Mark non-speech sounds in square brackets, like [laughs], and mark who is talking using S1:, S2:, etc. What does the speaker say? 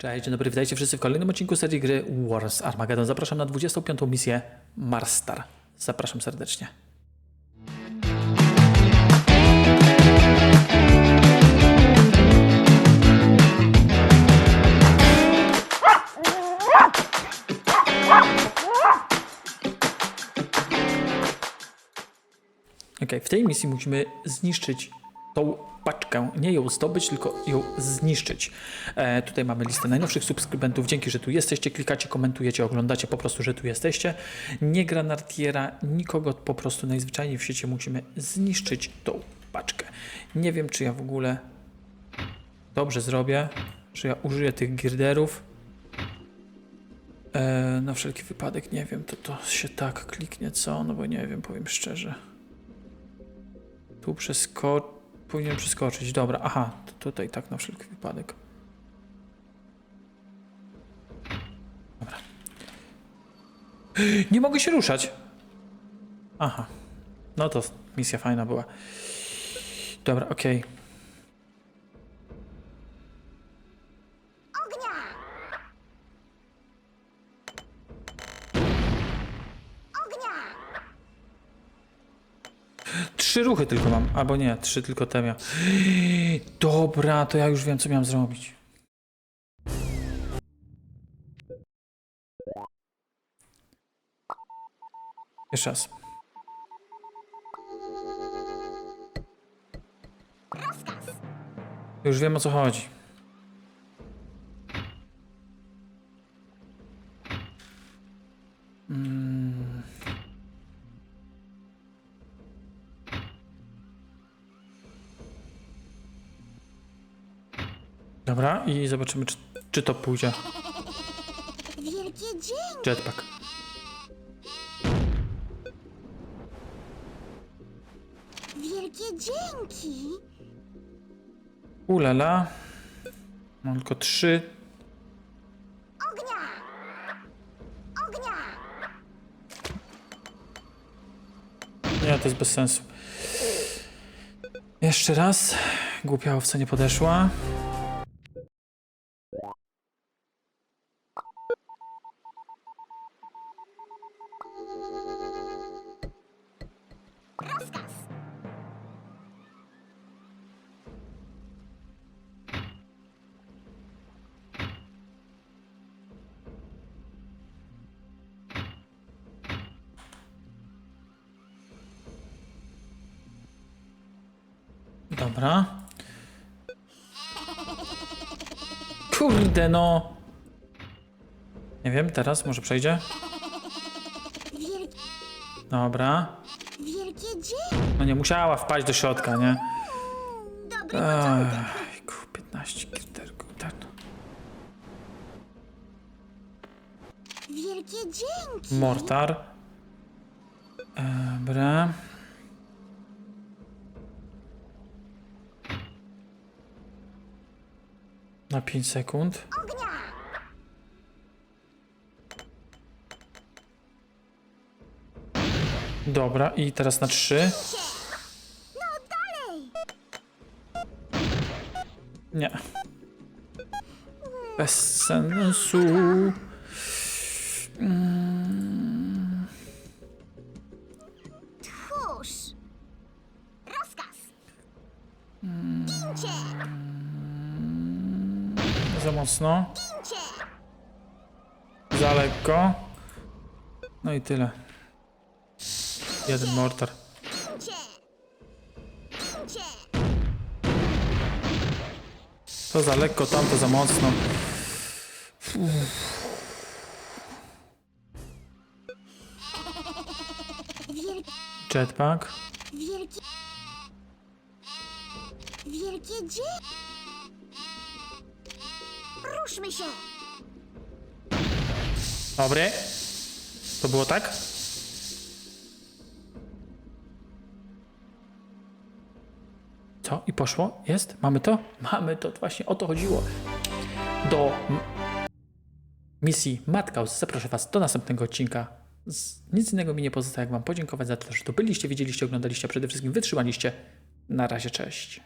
S1: Cześć, dzień dobry, witajcie wszyscy w kolejnym odcinku serii gry Wars Armageddon. Zapraszam na 25. misję Marstar. Zapraszam serdecznie. Okej, w tej misji musimy zniszczyć tą paczkę. Nie ją zdobyć, tylko ją zniszczyć. E, tutaj mamy listę najnowszych subskrybentów. Dzięki, że tu jesteście. Klikacie, komentujecie, oglądacie po prostu, że tu jesteście. Nie granatiera, nikogo po prostu najzwyczajniej w świecie musimy zniszczyć tą paczkę. Nie wiem, czy ja w ogóle dobrze zrobię, że ja użyję tych girderów. E, na wszelki wypadek, nie wiem, to to się tak kliknie, co? No bo nie wiem, powiem szczerze. Tu przeskocz... Powinien przeskoczyć. Dobra, aha, to tutaj tak na wszelki wypadek. Dobra. [gasps] Nie mogę się ruszać. Aha. No to misja fajna była. Dobra, okej. Trzy ruchy tylko mam. Albo nie, trzy tylko te miałem. Dobra, to ja już wiem, co miałem zrobić. Jeszcze raz. Już wiem, o co chodzi. Dobra, i zobaczymy, czy, czy to pójdzie.
S2: Wielkie dzięki!
S1: Jetpack.
S2: Wielkie dzięki!
S1: Ulala. Mam tylko trzy.
S2: Ognia! Ognia!
S1: Nie, to jest bez sensu. Jeszcze raz. Głupia owca nie podeszła. Dobra. Kurde no. Nie wiem, teraz może przejdzie? Dobra.
S2: wielkie dzięki!
S1: No nie musiała wpaść do środka, nie?
S2: Dobry początek!
S1: Ejku, 15 kilterków. Tak.
S2: Wielkie dzięki!
S1: Mortar. Dobra. Na 5 sekund. Dobra, i teraz na 3.
S2: No dalej!
S1: Nie. Bez sensu. Za mocno. Za lekko. No i tyle. Jeden mortar. To za lekko, tamto za mocno.
S2: Wielkie,
S1: Jetpack.
S2: wielkie... Wielkie! Ruszmy się!
S1: Dobry. To było tak? Co? I poszło? Jest? Mamy to? [laughs] Mamy to. Właśnie o to chodziło. Do misji Matkaus zaproszę Was do następnego odcinka. Nic innego mi nie pozostaje, jak Wam podziękować za to, że tu byliście, widzieliście, oglądaliście, a przede wszystkim wytrzymaliście. Na razie, cześć.